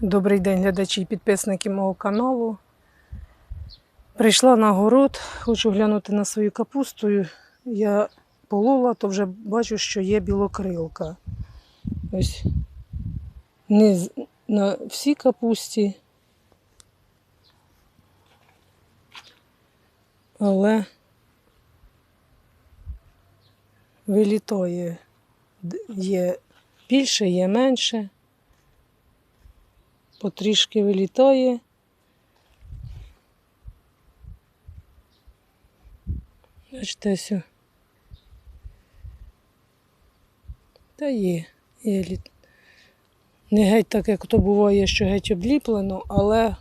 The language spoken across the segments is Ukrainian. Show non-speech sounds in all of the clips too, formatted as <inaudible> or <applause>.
Добрий день, глядачі і підписники мого каналу. Прийшла на город, хочу глянути на свою капусту. Я полола, то вже бачу, що є білокрилка. Ось не на всій капусті, але вилітає. Є більше, є менше потрішки вилітає. Бачите, ось. Та є, є літ. Не геть так, як то буває, що геть обліплено, але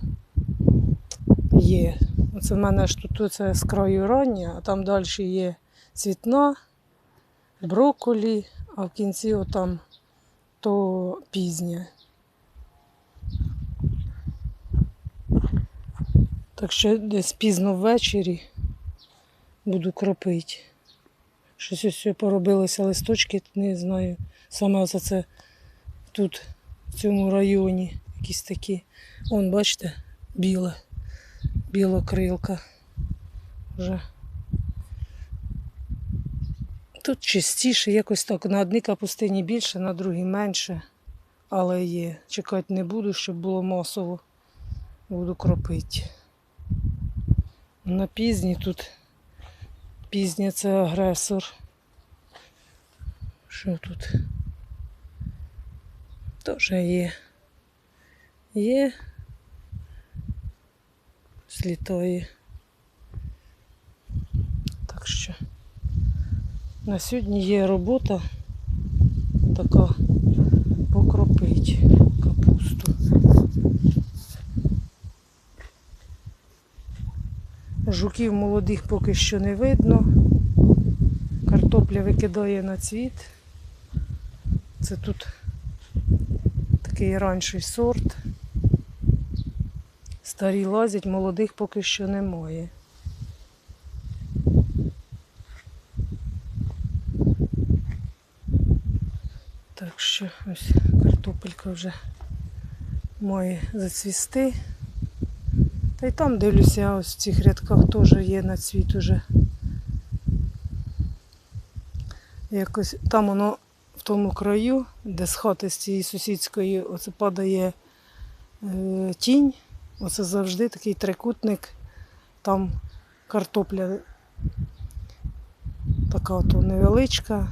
є. Оце в мене ж тут це з рання, а там далі є цвітна, брокколі, а в кінці отам то пізнє. Так що десь пізно ввечері буду кропити. Щось ось поробилося листочки, не знаю. Саме оце це тут, в цьому районі, якісь такі. Вон, бачите, біле, білокрилка. Вже. Тут чистіше, якось так. На одній капустині більше, на другій менше. Але є. Чекати не буду, щоб було масово. Буду кропити. На пізні тут пізня це агресор. Що тут? Теж є. Є. Злітає. Так що на сьогодні є робота така покропить капусту. Жуків молодих поки що не видно. Картопля викидає на цвіт. Це тут такий ранший сорт. Старі лазять, молодих поки що немає. Так що ось картопелька вже має зацвісти. Та й там дивлюся, ось в цих рядках теж є на цвіт уже. Якось там воно в тому краю, де з хати з цієї сусідської, оце падає е, тінь. Оце завжди такий трикутник, там картопля така то невеличка.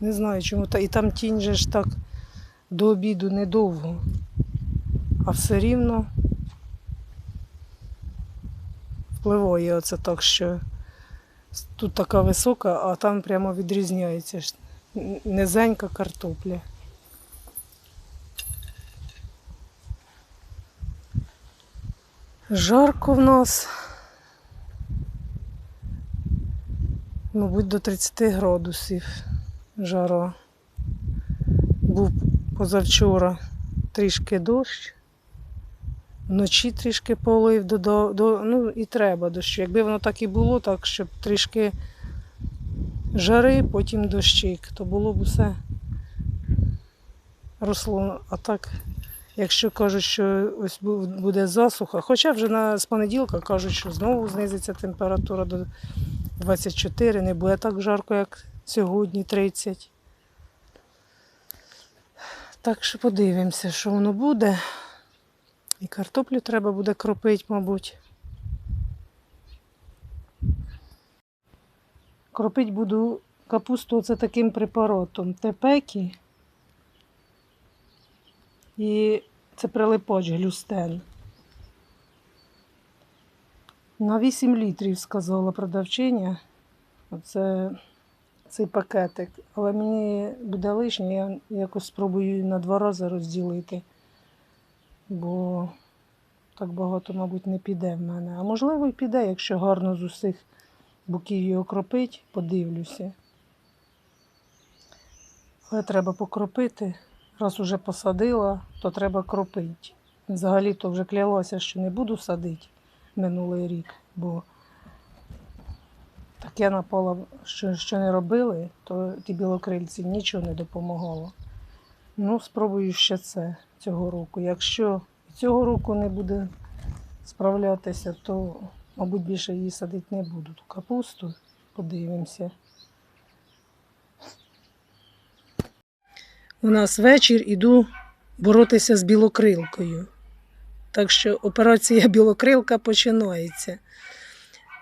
Не знаю чому. І там тінь же ж так до обіду недовго. А все рівно впливає оце так, що тут така висока, а там прямо відрізняється. Низенька картопля. Жарко в нас. Мабуть, до 30 градусів жара. Був позавчора трішки дощ. Вночі трішки полив до, до, до ну і треба дощу. Якби воно так і було, так щоб трішки жари, потім дощик, то було б усе росло. А так, якщо кажуть, що ось буде засуха, хоча вже на з понеділка кажуть, що знову знизиться температура до 24, не буде так жарко, як сьогодні 30. Так що подивимося, що воно буде. І картоплю треба буде кропити, мабуть. Кропити буду капусту оце таким препаратом. Тепекі. І це прилипач глюстен. На 8 літрів сказала продавчиня. Оце цей пакетик. Але мені буде лишнє, я якось спробую на два рази розділити. Бо так багато, мабуть, не піде в мене. А можливо, і піде, якщо гарно з усіх боків його кропить, подивлюся. Але треба покропити. Раз уже посадила, то треба кропити. Взагалі то вже клялася, що не буду садити минулий рік, бо таке напало, що, що не робили, то ті білокрильці нічого не допомагало. Ну, спробую ще це цього року. Якщо цього року не буде справлятися, то, мабуть, більше її садити не буду. Ту капусту подивимося. У нас вечір іду боротися з білокрилкою. Так що операція <laughs> білокрилка починається.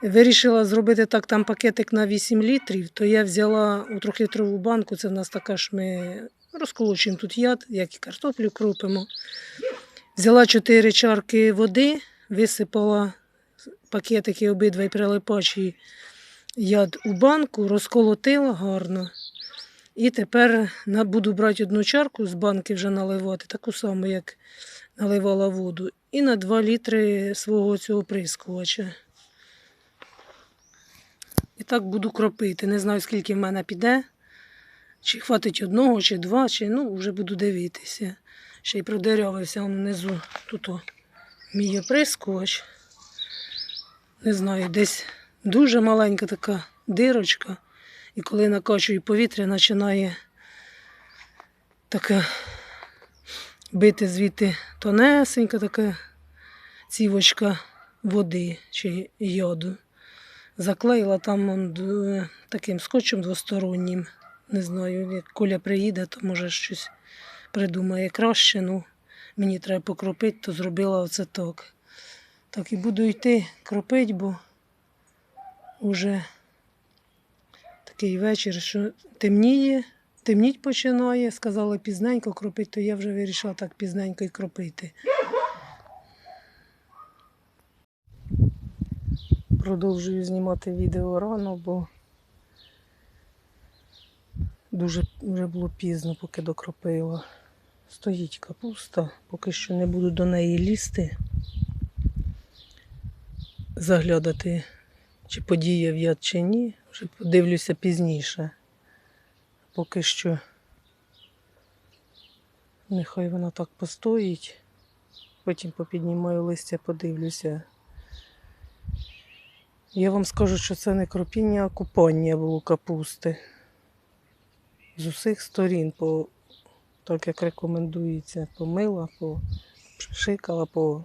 Вирішила зробити так там пакетик на 8 літрів, то я взяла у трьохлітрову банку, це в нас така ж ми розколочуємо тут яд, як і картоплю кропимо. Взяла 4 чарки води, висипала пакетики обидва і прилипачі яд у банку, розколотила гарно. І тепер буду брати одну чарку з банки вже наливати, таку саму, як наливала воду, і на 2 літри свого цього прискувача. І так буду кропити. Не знаю, скільки в мене піде. Чи хватить одного, чи два, чи ну, вже буду дивитися. Ще й продерявився внизу. Тут о, мій оприскувач. Не знаю, десь дуже маленька така дирочка. І коли накачую повітря, починає таке бити звідти тонесенька така цівочка води чи йоду. Заклеїла там таким скотчем двостороннім. Не знаю, як Коля приїде, то може щось придумає краще. Ну, мені треба покропити, то зробила оце так. Так і буду йти кропити, бо вже такий вечір, що темніє, темніть починає. Сказали пізненько кропити, то я вже вирішила так пізненько і кропити. Продовжую знімати відео рано, бо дуже вже було пізно, поки докропила. Стоїть капуста, поки що не буду до неї лізти, заглядати, чи подіяв я, чи ні. Вже подивлюся пізніше. Поки що нехай вона так постоїть. Потім попіднімаю листя, подивлюся. Я вам скажу, що це не кропіння, а купання було капусти. З усіх сторін, по, так як рекомендується, помила, пошикала, по,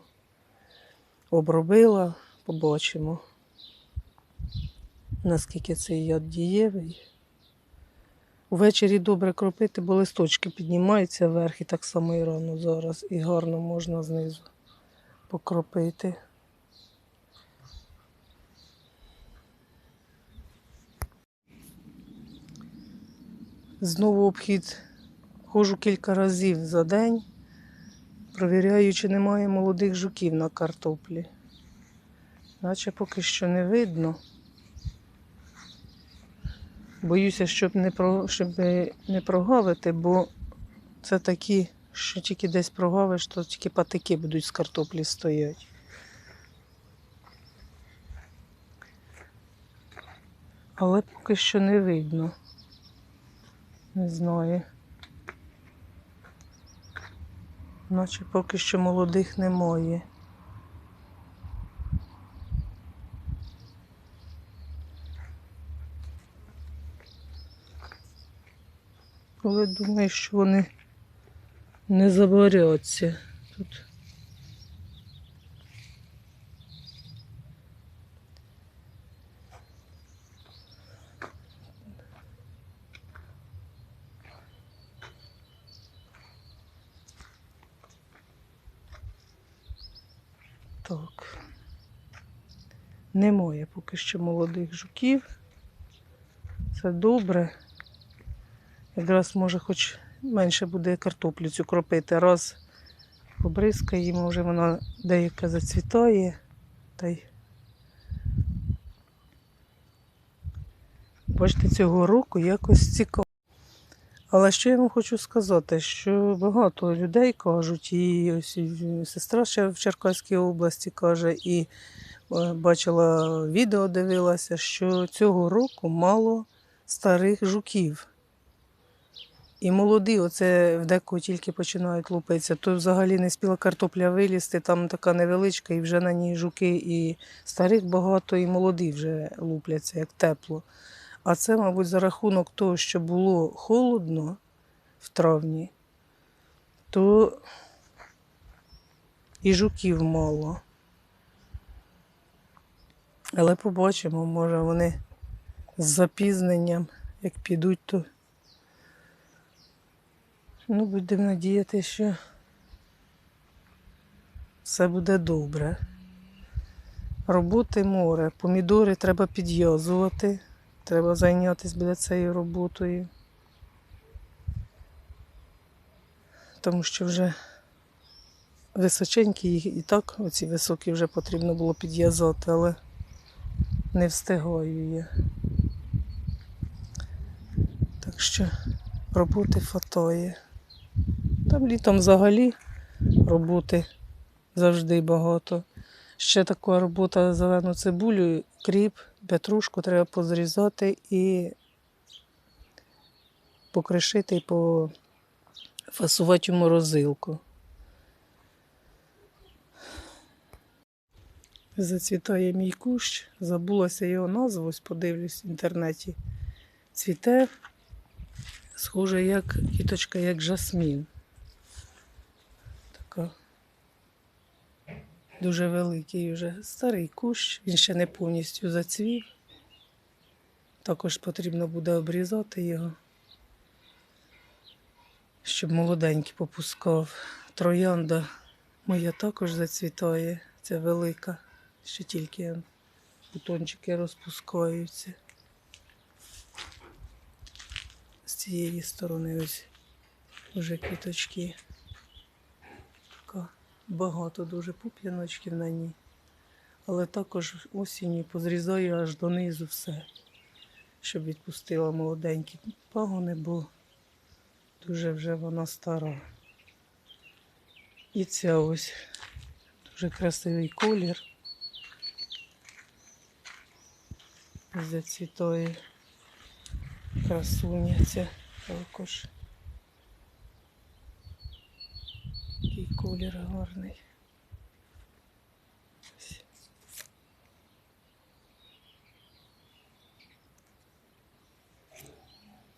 обробила, побачимо, наскільки цей яд дієвий. Увечері добре кропити, бо листочки піднімаються вверх і так само і рано зараз. І гарно можна знизу покропити. Знову обхід ходжу кілька разів за день, провіряю, чи немає молодих жуків на картоплі. Наче поки що не видно. Боюся, щоб не, про, щоб не прогавити, бо це такі, що тільки десь прогавиш, то тільки патики будуть з картоплі стояти. Але поки що не видно. Не знаю. Наче поки що молодих немає. Але думаю, що вони не заборяться тут. Так. Немає поки що молодих жуків. Це добре. Якраз може хоч менше буде картоплю цю кропити. Раз побризкаємо, вже вона деяка зацвітає. Та й... Бачите, цього року якось цікаво. Але що я вам хочу сказати, що багато людей кажуть, і ось сестра ще в Черкаській області каже, і бачила відео, дивилася, що цього року мало старих жуків. І молоді, оце в декого тільки починають лупитися, то взагалі не спіла картопля вилізти, там така невеличка, і вже на ній жуки, і старих багато, і молоді вже лупляться, як тепло. А це, мабуть, за рахунок того, що було холодно в травні, то і жуків мало. Але побачимо, може вони з запізненням, як підуть, то ну, будемо надіяти, що все буде добре. Роботи море. Помідори треба підв'язувати. Треба зайнятися біля цією роботою. Тому що вже височенькі їх і так, оці високі вже потрібно було підв'язати, але не встигаю я. Так що роботи фатає. Там літом взагалі роботи завжди багато. Ще така робота зелену цибулю, кріп, петрушку треба позрізати і покришити і пофасувати у морозилку. Зацвітає мій кущ, забулася його назву, ось подивлюсь в інтернеті. Цвіте, схоже, як кіточка, як жасмін. Така дуже великий вже старий кущ, він ще не повністю зацвів. Також потрібно буде обрізати його, щоб молоденький попускав. Троянда моя також зацвітає, це велика, ще тільки бутончики розпускаються. З цієї сторони ось вже квіточки. Така багато дуже пуп'яночків на ній. Але також осінню позрізаю аж донизу все, щоб відпустила молоденькі пагони, бо дуже вже вона стара. І ця ось дуже красивий колір. Зацвітає красуня ця також. Який колір гарний.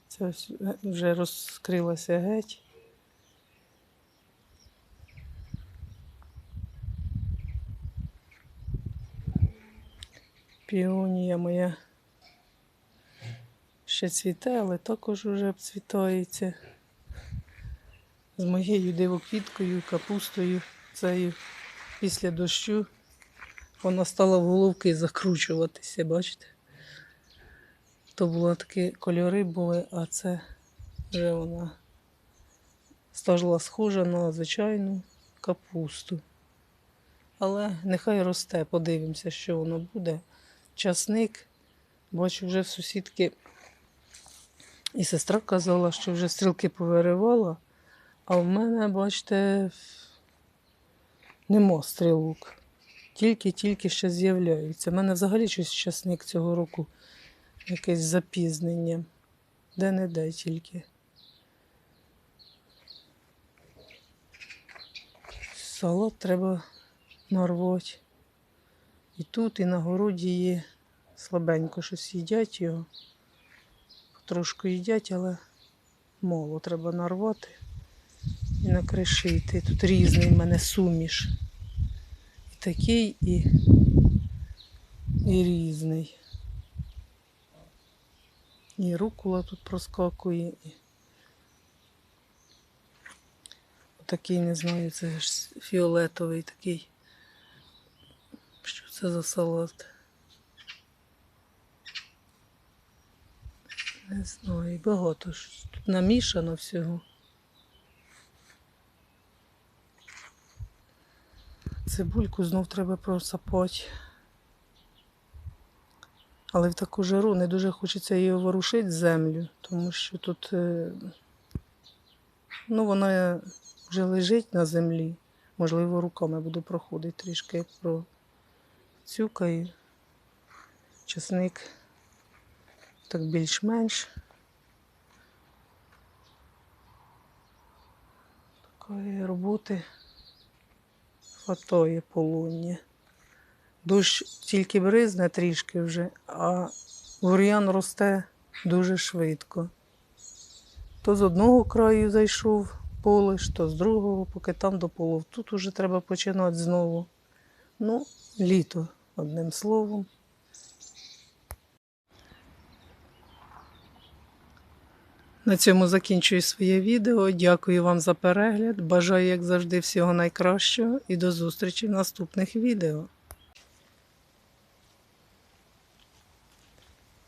Це вже розкрилася геть. Піонія моя ще цвіте, але також вже обцвітається. З моєю дивоквіткою, капустою, цією після дощу вона стала в головки закручуватися, бачите? То були такі кольори були, а це вже вона стала схожа на звичайну капусту. Але нехай росте, подивимося, що воно буде. Часник, бачу, вже в сусідки і сестра казала, що вже стрілки повиривала, а в мене, бачите, нема стрілок. Тільки-тільки ще з'являються. У мене взагалі щось часник цього року якесь запізнення. Де-не-де тільки. Салат треба нарвати. І тут, і на городі є слабенько щось їдять його. Трошки їдять, але мало треба нарвати і накришити. Тут різний в мене суміш. І такий, і, і різний. І рукула тут проскакує. І... Такий, не знаю, це ж фіолетовий такий. Що це за салат? Не знаю, багато ж тут намішано всього. Цибульку знов треба просапати. Але в таку жару не дуже хочеться її ворушити землю, тому що тут е, ну, вона вже лежить на землі. Можливо, руками буду проходити трішки про цюкаю. Часник так більш-менш. Такої роботи фатоє полуння. Дощ тільки бризне трішки вже, а бур'ян росте дуже швидко. То з одного краю зайшов полиш, то з другого, поки там дополов. Тут уже треба починати знову. Ну, літо, одним словом. На цьому закінчую своє відео. Дякую вам за перегляд. Бажаю, як завжди, всього найкращого і до зустрічі в наступних відео.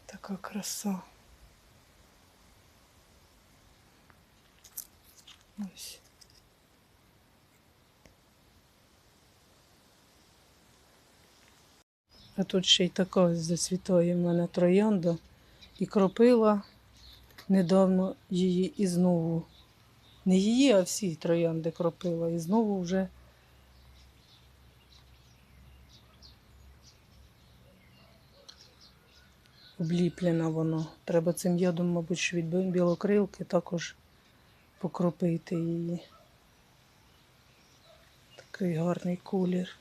Така краса. Ось. А тут ще й така ось зацвітає в мене троянда і кропила недавно її і знову. Не її, а всі троянди кропила. І знову вже обліплена воно. Треба цим ядом, мабуть, від білокрилки також покропити її. Такий гарний колір.